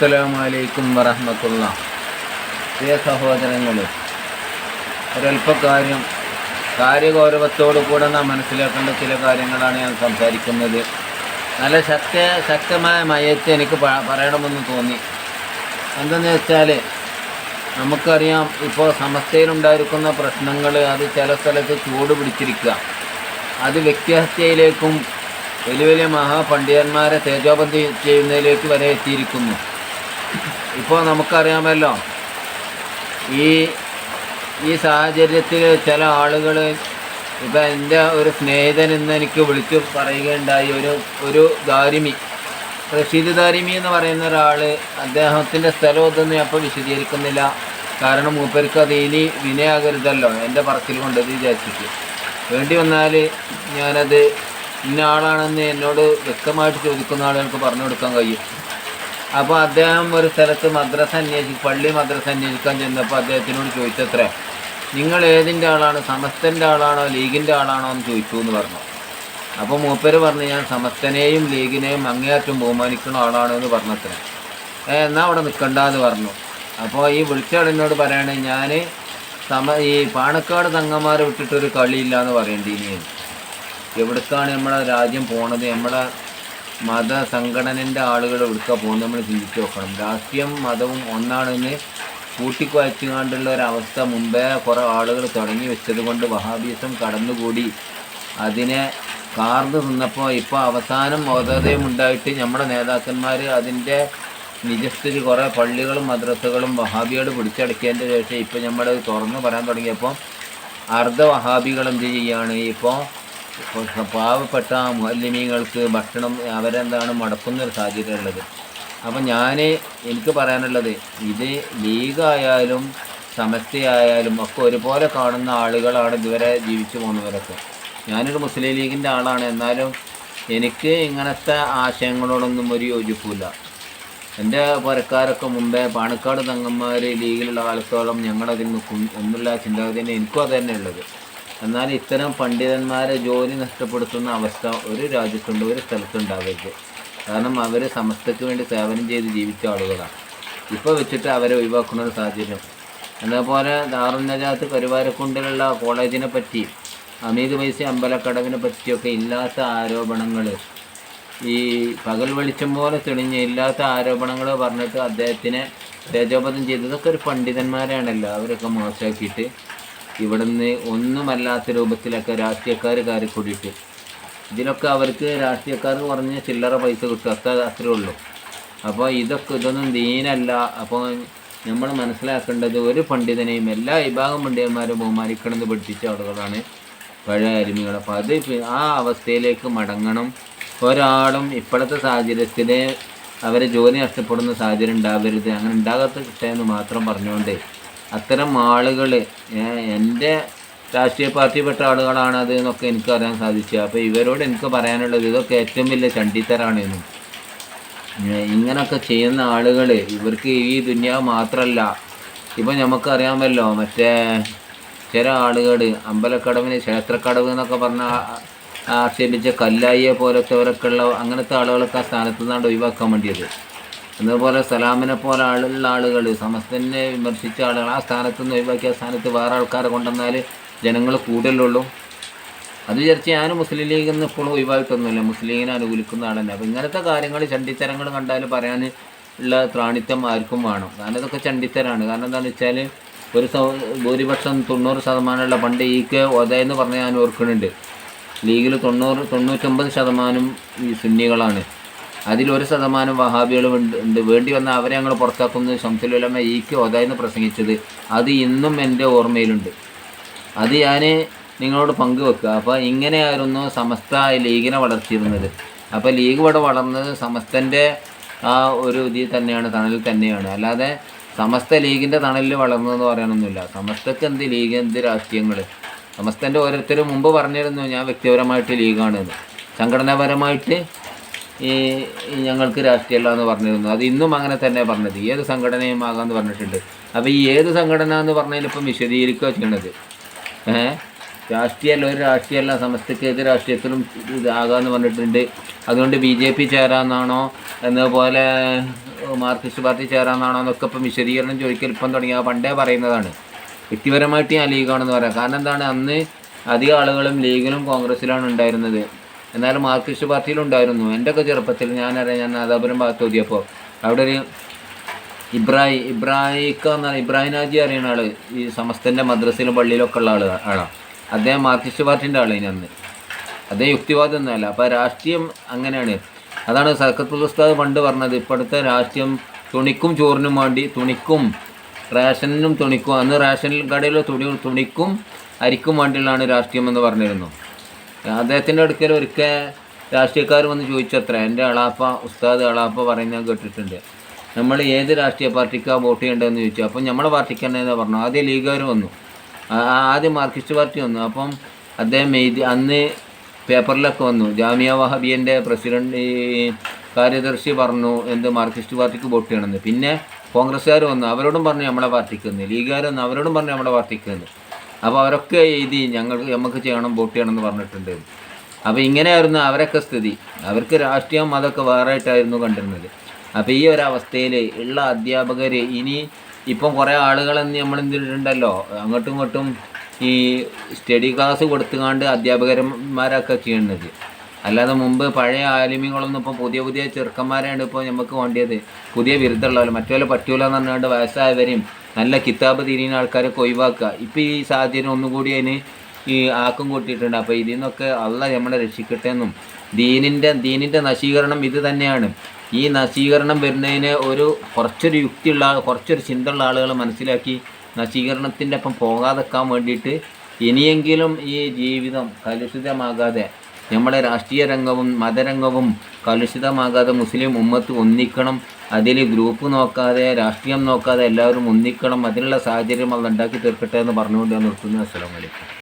അസ്സലാമലൈക്കും വറഹമത്തുള്ള. പ്രിയ സഹോദരങ്ങളെ ഒരല്പകാര്യം കാര്യഗൗരവത്തോടു കൂടെ നാം മനസ്സിലാക്കേണ്ട ചില കാര്യങ്ങളാണ് ഞാൻ സംസാരിക്കുന്നത്. നല്ല ശക്ത ശക്തമായ മയത്ത് എനിക്ക് പറയണമെന്ന് തോന്നി. എന്തെന്ന് വെച്ചാൽ നമുക്കറിയാം ഇപ്പോൾ സമസ്തയിലുണ്ടായിരിക്കുന്ന പ്രശ്നങ്ങൾ അത് ചില സ്ഥലത്ത് ചൂട് പിടിച്ചിരിക്കുക. അത് വ്യക്തിഹത്യയിലേക്കും വലിയ വലിയ മഹാപണ്ഡിതന്മാരെ തേജോബന്ധി ചെയ്യുന്നതിലേക്ക് വരെ എത്തിയിരിക്കുന്നു. ഇപ്പോൾ നമുക്കറിയാമല്ലോ ഈ ഈ സാഹചര്യത്തിൽ ചില ആളുകൾ ഇപ്പം എന്റെ ഒരു സ്നേഹിതൻ ഇന്ന് എനിക്ക് വിളിച്ച് പറയുകയുണ്ടായി ഒരു ഒരു ദാരിമി. റഷീദ് ദാരിമി എന്ന് പറയുന്ന ഒരാൾ അദ്ദേഹത്തിന്റെ സ്ഥലം ഇതൊന്നും ഞാൻ ഇപ്പോൾ വിശദീകരിക്കുന്നില്ല. കാരണം മൂപ്പർക്ക് അത് ഇനി വിനയാകരുതല്ലോ എന്റെ പറച്ചിൽ കൊണ്ടത് വിചാരിച്ചിട്ട്. വേണ്ടി വന്നാൽ ഞാനത് ഇന്ന ആളാണെന്ന് എന്നോട് വ്യക്തമായിട്ട് ചോദിക്കുന്ന ആളുകൾക്ക് പറഞ്ഞു കൊടുക്കാൻ കഴിയും. അപ്പോൾ അദ്ദേഹം ഒരു സ്ഥലത്ത് മദ്രസ അന്വേഷിക്കും പള്ളി മദ്രസ അന്വേഷിക്കാൻ ചെന്നപ്പോൾ അദ്ദേഹത്തിനോട് ചോദിച്ചത്രേ നിങ്ങൾ ഏതിന്റെ ആളാണ് സമസ്തന്റെ ആളാണോ ലീഗിന്റെ ആളാണോ എന്ന് ചോദിച്ചു എന്ന് പറഞ്ഞു. അപ്പോൾ മൂപ്പര് പറഞ്ഞു ഞാൻ സമസ്തനെയും ലീഗിനെയും അങ്ങേയറ്റം ബഹുമാനിക്കുന്ന ആളാണ് എന്ന് പറഞ്ഞത്രേ. ഏ എന്നാൽ അവിടെ നിൽക്കണ്ട എന്ന് പറഞ്ഞു. അപ്പോൾ ഈ വിളിച്ചാളിനോട് പറയണേ ഞാൻ സമ ഈ പാണക്കാട് തങ്ങന്മാരെ വിട്ടിട്ടൊരു കളിയില്ല എന്ന് പറയേണ്ടി ഇനി എവിടേക്കാണ് നമ്മളെ രാജ്യം പോണത്? നമ്മളെ മത സംഘടനന്റെ ആളുകൾ എവിടേക്കാണ് പോകുന്നത് നമ്മൾ ചിന്തിച്ച് നോക്കണം. രാഷ്ട്രീയം മതവും ഒന്നാണെന്ന് കൂട്ടിക്കുവച്ചുകൊണ്ടുള്ള ഒരവസ്ഥ മുമ്പേ കുറേ ആളുകൾ തുടങ്ങി വെച്ചത് കൊണ്ട് വഹാബീസം കടന്നുകൂടി. അതിനെ കാർന്ന് നിന്നപ്പോൾ ഇപ്പോൾ അവസാനം മതതയും ഉണ്ടായിട്ട് നമ്മുടെ നേതാക്കന്മാർ അതിന്റെ നിജസ്ഥിതി കുറേ പള്ളികളും മദ്രസകളും വഹാബിയോട് പിടിച്ചടക്കിയതിന്റെ ശേഷം ഇപ്പോൾ നമ്മൾ തുറന്ന് പറയാൻ തുടങ്ങിയപ്പോൾ അർദ്ധ വഹാബികൾ എന്ത് ചെയ്യുകയാണ്? ഇപ്പോൾ പാവപ്പെട്ട മുഹല്ലിമീങ്ങൾക്ക് ഭക്ഷണം അവരെന്താണ് മടക്കുന്നൊരു സാഹചര്യം ഉള്ളത് അപ്പം ഞാൻ എനിക്ക് പറയാനുള്ളത് ഇത് ലീഗായാലും സമസ്തയായാലും ഒക്കെ ഒരുപോലെ കാണുന്ന ആളുകളാണ് ഇതുവരെ ജീവിച്ചു പോകുന്നവരൊക്കെ. ഞാനൊരു മുസ്ലിം ലീഗിന്റെ ആളാണ് എന്നാലും എനിക്ക് ഇങ്ങനത്തെ ആശയങ്ങളോടൊന്നും ഒരു യോജിപ്പില്ല എന്റെ പുരക്കാരൊക്കെ മുമ്പേ പാണക്കാട് തങ്ങന്മാർ ലീഗിലുള്ള കാലത്തോളം ഞങ്ങളതിൽ നിൽക്കും എന്നുള്ള ചിന്താഗതി തന്നെ എനിക്കും അത് തന്നെ ഉള്ളത് എന്നാൽ ഇത്തരം പണ്ഡിതന്മാരെ ജോലി നഷ്ടപ്പെടുത്തുന്ന അവസ്ഥ ഒരു രാജ്യത്തുണ്ട് ഒരു സ്ഥലത്തുണ്ടാവരുത്. കാരണം അവർ സമസ്തയ്ക്ക് വേണ്ടി സേവനം ചെയ്ത് ജീവിച്ച ആളുകളാണ്. ഇപ്പോൾ വെച്ചിട്ട് അവരെ ഒഴിവാക്കുന്ന ഒരു സാഹചര്യം. എന്നപോലെ ദാറുനജാത്ത് കരുവാരക്കുണ്ടിലുള്ള കോളേജിനെ പറ്റി അമീദ് വൈസി അമ്പലക്കടവിനെ പറ്റിയൊക്കെ ഇല്ലാത്ത ആരോപണങ്ങൾ ഈ പകൽ വെളിച്ചം പോലെ തെളിഞ്ഞ ഇല്ലാത്ത ആരോപണങ്ങൾ പറഞ്ഞിട്ട് അദ്ദേഹത്തിനെ തേജോപതം ചെയ്തതൊക്കെ ഒരു പണ്ഡിതന്മാരാണല്ലോ അവരൊക്കെ മോശമാക്കിയിട്ട് ഇവിടുന്ന് ഒന്നുമല്ലാത്ത രൂപത്തിലൊക്കെ രാഷ്ട്രീയക്കാർ കയറി കൂടിയിട്ട്. ഇതിനൊക്കെ അവർക്ക് രാഷ്ട്രീയക്കാർ പറഞ്ഞ് ചില്ലറ പൈസ കിട്ടും. അത്ര അത്രേ ഉള്ളൂ. അപ്പോൾ ഇതൊക്കെ ഇതൊന്നും ദീനല്ല. അപ്പോൾ നമ്മൾ മനസ്സിലാക്കേണ്ടത് ഒരു പണ്ഡിതനെയും എല്ലാ വിഭാഗം പണ്ഡിതന്മാരും ബഹുമാനിക്കണമെന്ന് പഠിപ്പിച്ച ആളുകളാണ് പഴയ അരുമികൾ. അപ്പോൾ അത് ആ അവസ്ഥയിലേക്ക് മടങ്ങണം. ഒരാളും ഇപ്പോഴത്തെ സാഹചര്യത്തിൽ അവരെ ജോലി നഷ്ടപ്പെടുന്ന സാഹചര്യം ഉണ്ടാവരുത്. അങ്ങനെ ഉണ്ടാകാത്ത കിട്ടുക എന്ന് മാത്രം പറഞ്ഞുകൊണ്ട് അത്തരം ആളുകൾ എന്റെ രാഷ്ട്രീയ പാർട്ടിപ്പെട്ട ആളുകളാണ് അത് എന്നൊക്കെ എനിക്ക് അറിയാൻ സാധിച്ചു. അപ്പോൾ ഇവരോട് എനിക്ക് പറയാനുള്ളത് ഇതൊക്കെ ഏറ്റവും വലിയ ചണ്ടിത്തരാണ് എന്നും ഇങ്ങനൊക്കെ ചെയ്യുന്ന ആളുകൾ ഇവർക്ക് ഈ ദുന്യാവ് മാത്രമല്ല ഇപ്പം നമുക്കറിയാമല്ലോ മറ്റേ ചില ആളുകൾ അമ്പലക്കടവിന് ക്ഷേത്രക്കടവ് എന്നൊക്കെ പറഞ്ഞ ആക്ഷേപിച്ച കല്ലായിയെ പോലത്തെവരൊക്കെ ഉള്ള അങ്ങനത്തെ ആളുകളൊക്കെ ആ സ്ഥാനത്ത് നിന്നാണ്ട് ഒഴിവാക്കാൻ വേണ്ടിയത്. അതുപോലെ സലാമിനെ പോലെ ആളുള്ള ആളുകൾ സമസ്തനെ വിമർശിച്ച ആളുകൾ ആ സ്ഥാനത്ത് നിന്ന് ഒഴിവാക്കിയ സ്ഥാനത്ത് വേറെ ആൾക്കാരെ കൊണ്ടുവന്നാൽ ജനങ്ങൾ കൂടുതലുള്ളൂ അത് വിചാരിച്ച് ഞാൻ മുസ്ലിം ലീഗിൽ നിന്ന് ഇപ്പോഴും ഒഴിവാക്കൊന്നുമില്ല മുസ്ലിം ലീഗിനെ അനുകൂലിക്കുന്ന ആളല്ല. അപ്പം ഇങ്ങനത്തെ കാര്യങ്ങൾ ചണ്ടിത്തരങ്ങൾ കണ്ടാൽ പറയാൻ ഉള്ള ത്രാണിത്യം ആർക്കും വേണം. കാരണം ഇതൊക്കെ ചണ്ടിത്തരാണ് കാരണം എന്താണെന്ന് വെച്ചാൽ ഒരു ഭൂരിപക്ഷം തൊണ്ണൂറ് ശതമാനമുള്ള പണ്ട് ഈ കെ എന്ന് പറഞ്ഞ് ഞാൻ ഓർക്കുന്നുണ്ട്. ലീഗിൽ തൊണ്ണൂറ് തൊണ്ണൂറ്റൊമ്പത് ശതമാനം ഈ സുന്നികളാണ്. അതിലൊരു ശതമാനം വഹാബികൾ ഉണ്ട് ഉണ്ട്. വേണ്ടി വന്ന അവരെ ഞങ്ങൾ പുറത്താക്കുന്നത് ശംസുലുലമ ഈ കെ ഒത പ്രസംഗിച്ചത് അത് ഇന്നും എന്റെ ഓർമ്മയിലുണ്ട്. അത് ഞാൻ നിങ്ങളോട് പങ്കുവെക്കുക. അപ്പോൾ ഇങ്ങനെയായിരുന്നു സമസ്ത ലീഗിനെ വളർത്തിയിരുന്നത്. അപ്പോൾ ലീഗ് ഇവിടെ വളർന്നത് സമസ്തന്റെ ആ ഒരു ഇതിൽ തന്നെയാണ് തണലിൽ തന്നെയാണ്. അല്ലാതെ സമസ്ത ലീഗിന്റെ തണലിൽ വളർന്നതെന്ന് പറയാനൊന്നുമില്ല. സമസ്തക്ക് എന്ത് ലീഗ് എന്ത് രാഷ്ട്രീയങ്ങൾ സമസ്തന്റെ ഓരോരുത്തരും മുമ്പ് പറഞ്ഞിരുന്നു ഞാൻ വ്യക്തിപരമായിട്ട് ലീഗാണെന്ന് സംഘടനാപരമായിട്ട് ഈ ഞങ്ങൾക്ക് രാഷ്ട്രീയമല്ല എന്ന് പറഞ്ഞിരുന്നു. അത് ഇന്നും അങ്ങനെ തന്നെ പറഞ്ഞത്. ഏത് സംഘടനയും ആകാമെന്ന് പറഞ്ഞിട്ടുണ്ട്. അപ്പോൾ ഈ ഏത് സംഘടന എന്ന് പറഞ്ഞതിൽ ഇപ്പം വിശദീകരിക്കുക ചെയ്യണത്. രാഷ്ട്രീയമല്ല ഒരു രാഷ്ട്രീയമല്ല. സമസ്തക്ക് ഏത് രാഷ്ട്രീയത്തിലും ഇതാകാമെന്ന് പറഞ്ഞിട്ടുണ്ട്. അതുകൊണ്ട് ബി ജെ പി ചേരാമെന്നാണോ? എന്നതുപോലെ മാർക്സിസ്റ്റ് പാർട്ടി ചേരാമെന്നാണോ? എന്നൊക്കെ ഇപ്പം വിശദീകരണം ചോദിക്കൽ ഇപ്പം തുടങ്ങിയ പണ്ടേ പറയുന്നതാണ്. വ്യക്തിപരമായിട്ട് ഞാൻ ലീഗാണെന്ന് പറയാം. കാരണം എന്താണ്? അന്ന് അധികം ആളുകളും ലീഗിലും കോൺഗ്രസ്സിലാണ് ഉണ്ടായിരുന്നത്. എന്നാലും മാർക്സിസ്റ്റ് പാർട്ടിയിലുണ്ടായിരുന്നു. എന്റെ എന്റെയൊക്കെ ചെറുപ്പത്തിൽ ഞാനറിയാം ഞാൻ നാദാപുരം ഭാഗത്ത് ഓതിയപ്പോൾ അവിടെ ഒരു ഇബ്രാഹി ഇബ്രാഹിക്ക ഇബ്രാഹിം നാജി അറിയുന്ന ആൾ ഈ സമസ്തന്റെ മദ്രസയിലും പള്ളിയിലൊക്കെ ഉള്ള ആൾ ആളാണ് അദ്ദേഹം മാർക്സിസ്റ്റ് പാർട്ടീന്റെ ആളാണ് അന്ന്. അദ്ദേഹം യുക്തിവാദം ഒന്നുമല്ല അപ്പോൾ രാഷ്ട്രീയം അങ്ങനെയാണ്. അതാണ് സർക്കത്തുൽ ഉസ്താദ് പണ്ട് പറഞ്ഞത് ഇപ്പോഴത്തെ രാഷ്ട്രീയം തുണിക്കും ചോറിനും വേണ്ടി തുണിക്കും റേഷനും തുണിക്കും അന്ന് റേഷൻ കടയിലെ തുണി തുണിക്കും അരിക്കും വേണ്ടിയുള്ളതാണ് രാഷ്ട്രീയം എന്ന് പറഞ്ഞിരുന്നു. അദ്ദേഹത്തിന്റെ അടുക്കൽ ഒരിക്കൽ രാഷ്ട്രീയക്കാർ വന്ന് ചോദിച്ചത്ര എന്റെ അളാപ്പ ഉസ്താദ് അളാപ്പ പറയുന്ന കേട്ടിട്ടുണ്ട്. നമ്മൾ ഏത് രാഷ്ട്രീയ പാർട്ടിക്കാണ് വോട്ട് ചെയ്യേണ്ടതെന്ന് ചോദിച്ചു. അപ്പം നമ്മളെ പാർട്ടിക്ക് തന്നെ പറഞ്ഞു. ആദ്യം ലീഗുകാർ വന്നു. ആദ്യം മാർക്സിസ്റ്റ് പാർട്ടി വന്നു. അപ്പം അദ്ദേഹം എഴുതി അന്ന് പേപ്പറിലൊക്കെ വന്നു. ജാമിയ വഹബിയന്റെ പ്രസിഡന്റ് ഈ കാര്യദർശി പറഞ്ഞു എന്ത് മാർക്സിസ്റ്റ് പാർട്ടിക്ക് വോട്ട് ചെയ്യണമെന്ന്. പിന്നെ കോൺഗ്രസ്സുകാർ വന്നു. അവരോടും പറഞ്ഞു നമ്മളെ പാർട്ടിക്ക് വന്ന്. ലീഗുകാർ വന്നു. അവരോടും പറഞ്ഞു നമ്മളെ പാർട്ടിക്ക് വന്ന്. അപ്പോൾ അവരൊക്കെ എഴുതി ഞങ്ങൾ നമുക്ക് ചെയ്യണം വോട്ട് ചെയ്യണം എന്ന് പറഞ്ഞിട്ടുണ്ട്. അപ്പോൾ ഇങ്ങനെയായിരുന്നു അവരൊക്കെ സ്ഥിതി. അവർക്ക് രാഷ്ട്രീയം അതൊക്കെ വേറെ ആയിട്ടായിരുന്നു കണ്ടിരുന്നത്. അപ്പോൾ ഈ ഒരു അവസ്ഥയിൽ ഉള്ള അധ്യാപകർ ഇനി ഇപ്പം കുറേ ആളുകളെന്ന് നമ്മൾ എന്തിട്ടുണ്ടല്ലോ അങ്ങോട്ടും ഇങ്ങോട്ടും ഈ സ്റ്റഡി ക്ലാസ് കൊടുത്തുകൊണ്ട് അധ്യാപകന്മാരൊക്കെ ചെയ്യുന്നത്. അല്ലാതെ മുമ്പ് പഴയ ആലിമികളൊന്നും ഇപ്പോൾ പുതിയ പുതിയ ചെറുക്കന്മാരെയാണ് ഇപ്പോൾ നമുക്ക് വേണ്ടിയത്. പുതിയ വിരുദ്ധമുള്ളവർ മറ്റുള്ള പറ്റൂല എന്ന് പറഞ്ഞുകൊണ്ട് വയസ്സായവരെയും നല്ല കിതാബ് തിരിയുന്ന ആൾക്കാരെ ഒഴിവാക്കുക. ഇപ്പോൾ ഈ സാഹചര്യം ഒന്നുകൂടി അതിന് ഈ ആക്കം കൂട്ടിയിട്ടുണ്ട്. അപ്പോൾ ഇതിൽ നിന്നൊക്കെ അല്ല നമ്മളെ രക്ഷിക്കട്ടെ എന്നും. ദീനിന്റെ ദീനിന്റെ നശീകരണം ഇത് തന്നെയാണ്. ഈ നശീകരണം വരുന്നതിന് ഒരു കുറച്ചൊരു യുക്തിയുള്ള കുറച്ചൊരു ചിന്തയുള്ള ആളുകൾ മനസ്സിലാക്കി നശീകരണത്തിന്റെ ഒപ്പം പോകാതെക്കാൻ വേണ്ടിയിട്ട് ഇനിയെങ്കിലും ഈ ജീവിതം കലുഷിതമാകാതെ നമ്മുടെ രാഷ്ട്രീയ രംഗവും മതരംഗവും കലുഷിതമാകാതെ മുസ്ലിം ഉമ്മത്ത് ഒന്നിക്കണം. അതിൽ ഗ്രൂപ്പ് നോക്കാതെ രാഷ്ട്രീയം നോക്കാതെ എല്ലാവരും ഒന്നിക്കണം. അതിനുള്ള സാഹചര്യം അത് ഉണ്ടാക്കി തീർക്കട്ടെ എന്ന് പറഞ്ഞുകൊണ്ട് ഞാൻ നിർത്തുന്നു. അസ്സാം അലൈക്കും.